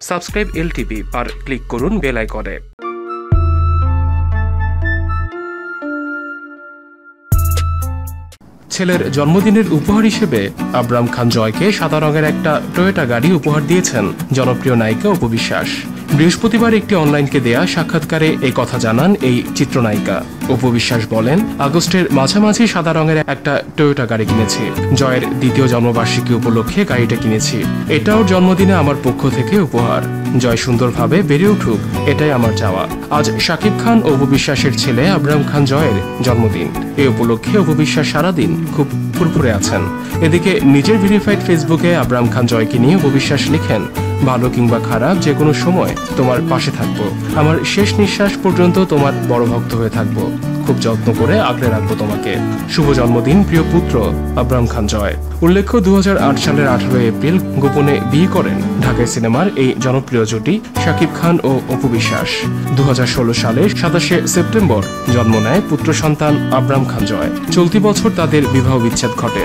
Subscribe LTV আর click করুন bell আইকনে। ছেলের জন্মদিনের উপহার হিসেবে আব্রাম খান জয়কে সাদা রঙের একটা টয়োটা গাড়ি উপহার দিয়েছেন। জনপ্রিয় নায়িকা উপবিশ্বাস বৃহস্পতিবার একটি অনলাইনকে দেয়া সাক্ষাৎকারে এই কথা জানান এই চিত্রনায়িকা। উপবিশ্বাস বলেন, আগস্টের মাঝামাঝি সাদা রঙের একটা টয়োটা গাড়ি কিনেছি। জয়ের দ্বিতীয় জন্মবার্ষিকী উপলক্ষে গাড়িটা কিনেছি। এটাও জন্মদিনে আমার পক্ষ থেকে উপহার। জয় সুন্দরভাবে বেড়ে উঠুক, এটাই আমার চাওয়া। আজ শাকিব খান ও উপবিশ্বাসের ছেলে আবরাম খান জয়ের জন্মদিন। এ উপলক্ষে উপবিশ্বাস সারাদিন খুব ফুরফুরে আছেন। এদিকে নিজের ভেরিফাইড ফেসবুকে আবরাম খান জয়কে নিয়ে উপবিশ্বাস লিখেন ভালো কিংবা খারাপ, যে কোনো সময় তোমার পাশে থাকব। আমার শেষ নিঃশ্বাস পর্যন্ত তোমার বড় ভক্ত হয়ে থাকব। খুব যত্ন করে আগলে রাখব তোমাকে। শুভ জন্মদিন, প্রিয় পুত্র, আব্রাম খান জয়। উল্লেখ্য, দুহাজার আট সালের আঠারো এপ্রিল গোপনে বিয়ে করেন ঢাকায় সিনেমার এই জনপ্রিয় জুটি শাকিব খান ও অপু বিশ্বাস। দু সালে সাতাশে সেপ্টেম্বর জন্ম নেয় পুত্র সন্তান আব্রাম খান জয়। চলতি বছর তাদের বিবাহ বিচ্ছেদ ঘটে।